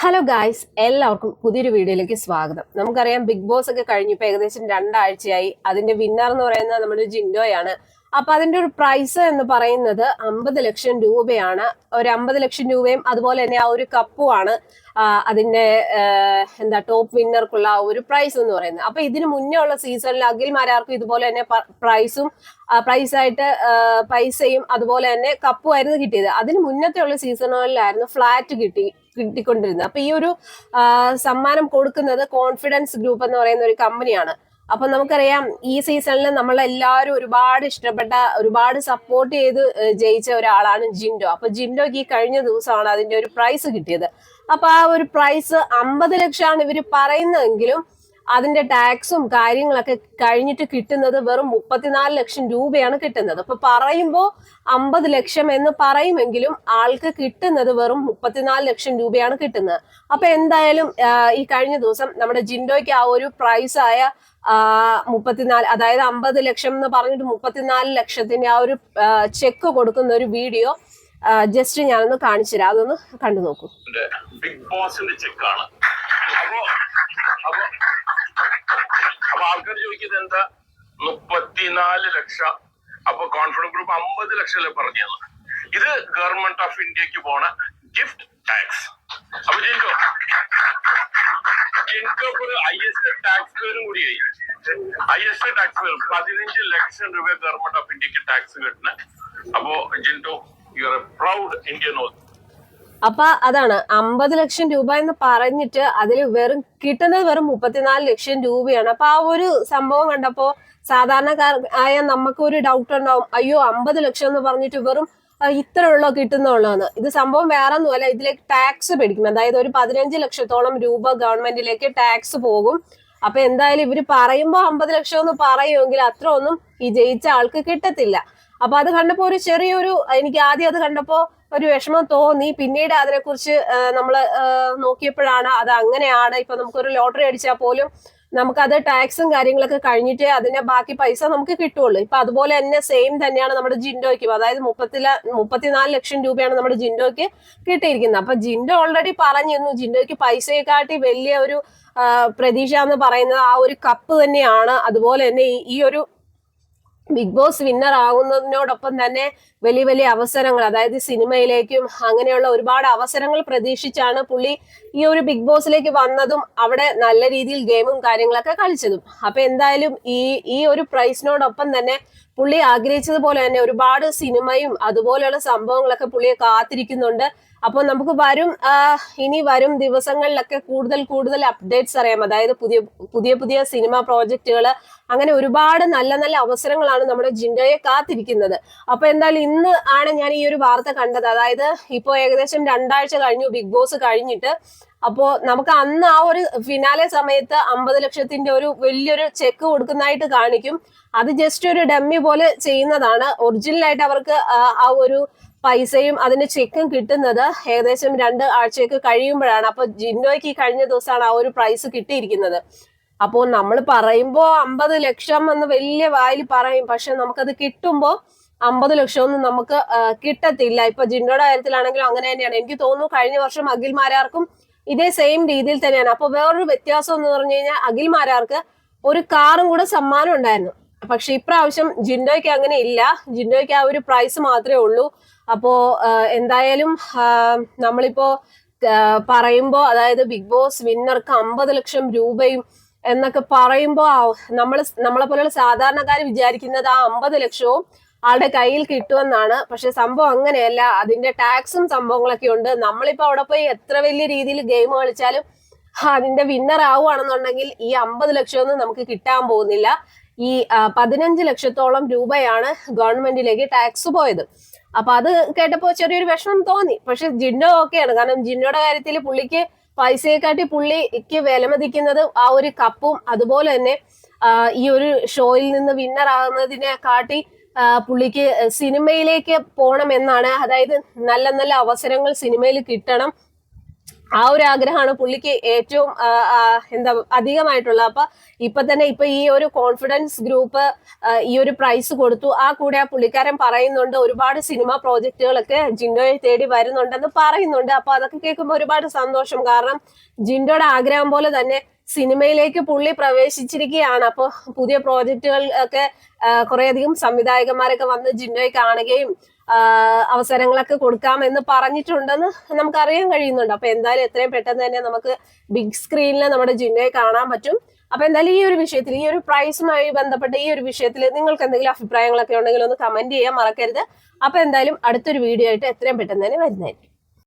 Hello guys എല്ലാവർക്കും പുതിയൊരു വീഡിയോയിലേക്ക് സ്വാഗതം. നമുക്കറിയാം ബിഗ് ബോസ് ഒക്കെ കഴിഞ്ഞിപ്പോ ഏകദേശം രണ്ടാഴ്ചയായി. അതിന്റെ വിന്നർ എന്ന് പറയുന്നത് നമ്മുടെ ജിൻഡോയാണ്. അപ്പൊ അതിന്റെ ഒരു പ്രൈസ് എന്ന് പറയുന്നത് അമ്പത് ലക്ഷം രൂപയാണ്. ഒരു അമ്പത് ലക്ഷം രൂപയും അതുപോലെ തന്നെ ആ ഒരു കപ്പുമാണ് അതിന്റെ എന്താ ടോപ്പ് വിന്നർക്കുള്ള ഒരു പ്രൈസ് എന്ന് പറയുന്നത്. അപ്പൊ ഇതിന് മുന്നേ ഉള്ള സീസണിൽ അഖിൽമാരാർക്കും ഇതുപോലെ തന്നെ പ്രൈസും പ്രൈസായിട്ട് പൈസയും അതുപോലെ തന്നെ കപ്പുമായിരുന്നു കിട്ടിയത്. അതിന് മുന്നത്തെ ഉള്ള സീസണുകളിലായിരുന്നു ഫ്ലാറ്റ് കിട്ടി. കിട്ടിക്കൊണ്ടിരുന്നത്. അപ്പൊ ഈ ഒരു സമ്മാനം കൊടുക്കുന്നത് കോൺഫിഡൻസ് ഗ്രൂപ്പ് എന്ന് പറയുന്ന ഒരു കമ്പനിയാണ്. അപ്പൊ നമുക്കറിയാം ഈ സീസണിൽ നമ്മൾ എല്ലാവരും ഒരുപാട് ഇഷ്ടപ്പെട്ട ഒരുപാട് സപ്പോർട്ട് ചെയ്ത് ജയിച്ച ഒരാളാണ് ജിൻഡോ. അപ്പൊ ജിൻഡോക്ക് ഈ കഴിഞ്ഞ ദിവസമാണ് അതിന്റെ ഒരു പ്രൈസ് കിട്ടിയത്. അപ്പൊ ആ ഒരു പ്രൈസ് അമ്പത് ലക്ഷമാണ് ഇവർ പറയുന്നതെങ്കിലും അതിന്റെ ടാക്സും കാര്യങ്ങളൊക്കെ കഴിഞ്ഞിട്ട് കിട്ടുന്നത് വെറും മുപ്പത്തിനാല് ലക്ഷം രൂപയാണ് കിട്ടുന്നത്. അപ്പൊ പറയുമ്പോൾ അമ്പത് ലക്ഷം എന്ന് പറയുമെങ്കിലും ആൾക്ക് കിട്ടുന്നത് വെറും മുപ്പത്തിനാല് ലക്ഷം രൂപയാണ് കിട്ടുന്നത്. അപ്പൊ എന്തായാലും ഈ കഴിഞ്ഞ ദിവസം നമ്മുടെ ജിൻഡോയ്ക്ക് ആ ഒരു പ്രൈസ് ആയ ആ, മുപ്പത്തിനാല് അതായത് അമ്പത് ലക്ഷം എന്ന് പറഞ്ഞിട്ട് മുപ്പത്തിനാല് ലക്ഷത്തിന്റെ ആ ഒരു ചെക്ക് കൊടുക്കുന്ന ഒരു വീഡിയോ ജസ്റ്റ് ഞാനൊന്ന് കാണിച്ചു തരാം അതൊന്ന് കണ്ടു നോക്കൂ ബിഗ് ബോസിന്റെ ചെക്കാണ് അപ്പൊ ആൾക്കാർ ചോദിക്കുന്നത് എന്താ? മുപ്പത്തിനാല് ലക്ഷം. അപ്പൊ കോൺഫിഡൻസ് ഗ്രൂപ്പ് അമ്പത് ലക്ഷം അല്ലേ പറഞ്ഞത്. ഇത് ഗവൺമെന്റ് ഓഫ് ഇന്ത്യയ്ക്ക് പോണ ഗിഫ്റ്റ് ടാക്സ് അപ്പൊ ജിൻകോ? ജിൻകോ ഒരു എസ് ടാക്സ് പേരും കൂടിയായി എസ് ടാക്സ് പേരും പതിനഞ്ച് ലക്ഷം രൂപ ഗവൺമെന്റ് ഓഫ് ഇന്ത്യയ്ക്ക് ടാക്സ് കിട്ടുന്നത് അപ്പോ Jinto you are a proud Indian oath അപ്പൊ അതാണ് അമ്പത് ലക്ഷം രൂപ എന്ന് പറഞ്ഞിട്ട് അതിൽ വെറും കിട്ടുന്നത് വെറും മുപ്പത്തിനാല് ലക്ഷം രൂപയാണ്. അപ്പൊ ആ ഒരു സംഭവം കണ്ടപ്പോ സാധാരണക്കാർ ആയ നമുക്ക് ഒരു ഡൗട്ട് ഉണ്ടാവും അയ്യോ അമ്പത് ലക്ഷം എന്ന് പറഞ്ഞിട്ട് വെറും ഇത്ര ഉള്ളോ കിട്ടുന്നുള്ളൂന്ന്. ഇത് സംഭവം വേറെ ഒന്നുമല്ല ഇതിലേക്ക് ടാക്സ് പിടിക്കും അതായത് ഒരു പതിനഞ്ച് ലക്ഷത്തോളം രൂപ ഗവൺമെന്റിലേക്ക് ടാക്സ് പോകും. അപ്പൊ എന്തായാലും ഇവർ പറയുമ്പോ അമ്പത് ലക്ഷം എന്ന് പറയുമെങ്കിൽ അത്ര ഒന്നും ഈ ജയിച്ച ആൾക്ക് കിട്ടത്തില്ല. അപ്പൊ അത് കണ്ടപ്പോ ഒരു ചെറിയൊരു എനിക്ക് ആദ്യം അത് കണ്ടപ്പോ ഒരു വിഷമം തോന്നി. പിന്നീട് അതിനെക്കുറിച്ച് നമ്മൾ നോക്കിയപ്പോഴാണ് അത് അങ്ങനെയാണ്. ഇപ്പൊ നമുക്കൊരു ലോട്ടറി അടിച്ചാൽ പോലും നമുക്കത് ടാക്സും കാര്യങ്ങളൊക്കെ കഴിഞ്ഞിട്ട് അതിന്റെ ബാക്കി പൈസ നമുക്ക് കിട്ടുള്ളൂ. ഇപ്പൊ അതുപോലെ തന്നെ സെയിം തന്നെയാണ് നമ്മുടെ ജിൻഡോയ്ക്കും. അതായത് മുപ്പത്തില മുപ്പത്തിനാല് ലക്ഷം രൂപയാണ് നമ്മുടെ ജിൻഡോയ്ക്ക് കിട്ടിയിരിക്കുന്നത്. അപ്പൊ ജിൻഡോ ഓൾറെഡി പറഞ്ഞിരുന്നു. ജിൻഡോയ്ക്ക് പൈസയെക്കാട്ടി വലിയ ഒരു പ്രതീക്ഷ എന്ന് പറയുന്നത് ആ ഒരു കപ്പ് തന്നെയാണ്. അതുപോലെ തന്നെ ഈ ഒരു ബിഗ് ബോസ് വിന്നർ ആകുന്നതിനോടൊപ്പം തന്നെ വലിയ വലിയ അവസരങ്ങൾ അതായത് സിനിമയിലേക്കും അങ്ങനെയുള്ള ഒരുപാട് അവസരങ്ങൾ പ്രതീക്ഷിച്ചാണ് പുള്ളി ഈ ഒരു ബിഗ് ബോസിലേക്ക് വന്നതും അവിടെ നല്ല രീതിയിൽ ഗെയിമും കാര്യങ്ങളൊക്കെ കളിച്ചതും. അപ്പൊ എന്തായാലും ഈ ഈ ഒരു പ്രൈസിനോടൊപ്പം തന്നെ പുള്ളി ആഗ്രഹിച്ചതുപോലെ തന്നെ ഒരുപാട് സിനിമയും അതുപോലെയുള്ള സംഭവങ്ങളൊക്കെ പുള്ളിയെ കാത്തിരിക്കുന്നുണ്ട്. അപ്പോൾ നമുക്ക് വരും ഇനി വരും ദിവസങ്ങളിലൊക്കെ കൂടുതൽ കൂടുതൽ അപ്ഡേറ്റ്സ് അറിയാം. അതായത് പുതിയ പുതിയ പുതിയ സിനിമ പ്രോജക്റ്റുകൾ അങ്ങനെ ഒരുപാട് നല്ല നല്ല അവസരങ്ങളാണ് നമ്മുടെ ജിൻഡോയെ കാത്തിരിക്കുന്നത്. അപ്പൊ എന്തായാലും ഇന്ന് ആണ് ഞാൻ ഈ ഒരു വാർത്ത കണ്ടത്. അതായത് ഇപ്പോ ഏകദേശം രണ്ടാഴ്ച കഴിഞ്ഞു ബിഗ് ബോസ് കഴിഞ്ഞിട്ട്. അപ്പോ നമുക്ക് അന്ന് ആ ഒരു ഫിനാലെ സമയത്ത് അമ്പത് ലക്ഷത്തിന്റെ ഒരു വലിയൊരു ചെക്ക് കൊടുക്കുന്നതായിട്ട് കാണിക്കും. അത് ജസ്റ്റ് ഒരു ഡമ്മി പോലെ ചെയ്യുന്നതാണ്. ഒറിജിനൽ ആയിട്ട് അവർക്ക് ആ ഒരു പൈസയും അതിന്റെ ചെക്കും കിട്ടുന്നത് ഏകദേശം രണ്ട് ആഴ്ചയൊക്കെ കഴിയുമ്പോഴാണ്. അപ്പൊ ജിൻഡോയ്ക്ക് കഴിഞ്ഞ ദിവസമാണ് ആ ഒരു പ്രൈസ് കിട്ടിയിരിക്കുന്നത്. അപ്പോൾ നമ്മൾ പറയുമ്പോൾ അമ്പത് ലക്ഷം എന്ന് വലിയ വായിൽ പറയും. പക്ഷെ നമുക്കത് കിട്ടുമ്പോൾ അമ്പത് ലക്ഷമൊന്നും നമുക്ക് കിട്ടത്തില്ല. ഇപ്പൊ ജിൻഡോയുടെ കാര്യത്തിലാണെങ്കിലും അങ്ങനെ തന്നെയാണ്. എനിക്ക് തോന്നുന്നു കഴിഞ്ഞ വർഷം അഖിൽമാരാർക്കും ഇതേ സെയിം രീതിയിൽ തന്നെയാണ്. അപ്പൊ വേറൊരു വ്യത്യാസം എന്ന് പറഞ്ഞു കഴിഞ്ഞാൽ അഖിൽമാരാർക്ക് ഒരു കാറും കൂടെ സമ്മാനം ഉണ്ടായിരുന്നു. പക്ഷെ ഇപ്രാവശ്യം ജിൻഡോയ്ക്ക് അങ്ങനെ ഇല്ല. ജിൻഡോയ്ക്ക് ആ ഒരു പ്രൈസ് മാത്രമേ ഉള്ളൂ. അപ്പോ എന്തായാലും നമ്മളിപ്പോ പറയുമ്പോൾ അതായത് ബിഗ് ബോസ് വിന്നർക്ക് അമ്പത് ലക്ഷം രൂപയും എന്നൊക്കെ പറയുമ്പോ നമ്മൾ നമ്മളെ പോലെയുള്ള സാധാരണക്കാർ വിചാരിക്കുന്നത് ആ അമ്പത് ലക്ഷവും ആളുടെ കയ്യിൽ കിട്ടുമെന്നാണ്. പക്ഷെ സംഭവം അങ്ങനെയല്ല. അതിന്റെ ടാക്സും സംഭവങ്ങളൊക്കെ ഉണ്ട്. നമ്മളിപ്പോ അവിടെ പോയി എത്ര വലിയ രീതിയിൽ ഗെയിം കളിച്ചാലും അതിന്റെ വിന്നർ ആവുകയാണെന്നുണ്ടെങ്കിൽ ഈ അമ്പത് ലക്ഷമൊന്നും നമുക്ക് കിട്ടാൻ പോകുന്നില്ല. ഈ പതിനഞ്ച് ലക്ഷത്തോളം രൂപയാണ് ഗവൺമെന്റിലേക്ക് ടാക്സ് പോയത്. അപ്പൊ അത് കേട്ടപ്പോ ചെറിയൊരു വിഷമം തോന്നി. പക്ഷെ ജിൻഡോ ഓക്കെയാണ്. കാരണം ജിൻഡോയുടെ കാര്യത്തിൽ പുള്ളിക്ക് പൈസയെക്കാട്ടി പുള്ളിക്ക് വിലമതിക്കുന്നത് ആ ഒരു കപ്പും അതുപോലെ തന്നെ ഈ ഒരു ഷോയിൽ നിന്ന് വിന്നർ ആകുന്നതിനെ കാട്ടി പുള്ളിക്ക് സിനിമയിലേക്ക് പോകണം എന്നാണ്. അതായത് നല്ല നല്ല അവസരങ്ങൾ സിനിമയിൽ കിട്ടണം. ആ ഒരു ആഗ്രഹമാണ് പുള്ളിക്ക് ഏറ്റവും എന്താ അധികമായിട്ടുള്ളത്. അപ്പൊ ഇപ്പൊ തന്നെ ഇപ്പൊ ഈ ഒരു കോൺഫിഡൻസ് ഗ്രൂപ്പ് ഈ ഒരു പ്രൈസ് കൊടുത്തു. ആ കൂടെ ആ പുള്ളിക്കാരൻ പറയുന്നുണ്ട് ഒരുപാട് സിനിമ പ്രോജക്റ്റുകളൊക്കെ ജിൻഡോയെ തേടി വരുന്നുണ്ടെന്ന് പറയുന്നുണ്ട്. അപ്പൊ അതൊക്കെ കേൾക്കുമ്പോൾ ഒരുപാട് സന്തോഷം. കാരണം ജിൻഡോയുടെ ആഗ്രഹം പോലെ തന്നെ സിനിമയിലേക്ക് പുള്ളി പ്രവേശിച്ചിരിക്കുകയാണ്. അപ്പോൾ പുതിയ പ്രോജക്റ്റുകൾ ഒക്കെ കുറേയധികം സംവിധായകന്മാരൊക്കെ വന്ന് ജിൻഡോയെ കാണുകയും അവസരങ്ങളൊക്കെ കൊടുക്കാമെന്ന് പറഞ്ഞിട്ടുണ്ടെന്ന് നമുക്കറിയാൻ കഴിയുന്നുണ്ട്. അപ്പൊ എന്തായാലും എത്രയും പെട്ടെന്ന് തന്നെ നമുക്ക് ബിഗ് സ്ക്രീനിൽ നമ്മുടെ ജിൻഡോയെ കാണാൻ പറ്റും. അപ്പൊ എന്തായാലും ഈ ഒരു വിഷയത്തിൽ ഈ ഒരു പ്രൈസുമായി ബന്ധപ്പെട്ട ഈ ഒരു വിഷയത്തിൽ നിങ്ങൾക്ക് എന്തെങ്കിലും അഭിപ്രായങ്ങളൊക്കെ ഉണ്ടെങ്കിൽ ഒന്ന് കമന്റ് ചെയ്യാൻ മറക്കരുത്. അപ്പൊ എന്തായാലും അടുത്തൊരു വീഡിയോ ആയിട്ട് എത്രയും പെട്ടെന്ന് തന്നെ വരുന്നതായിരിക്കും.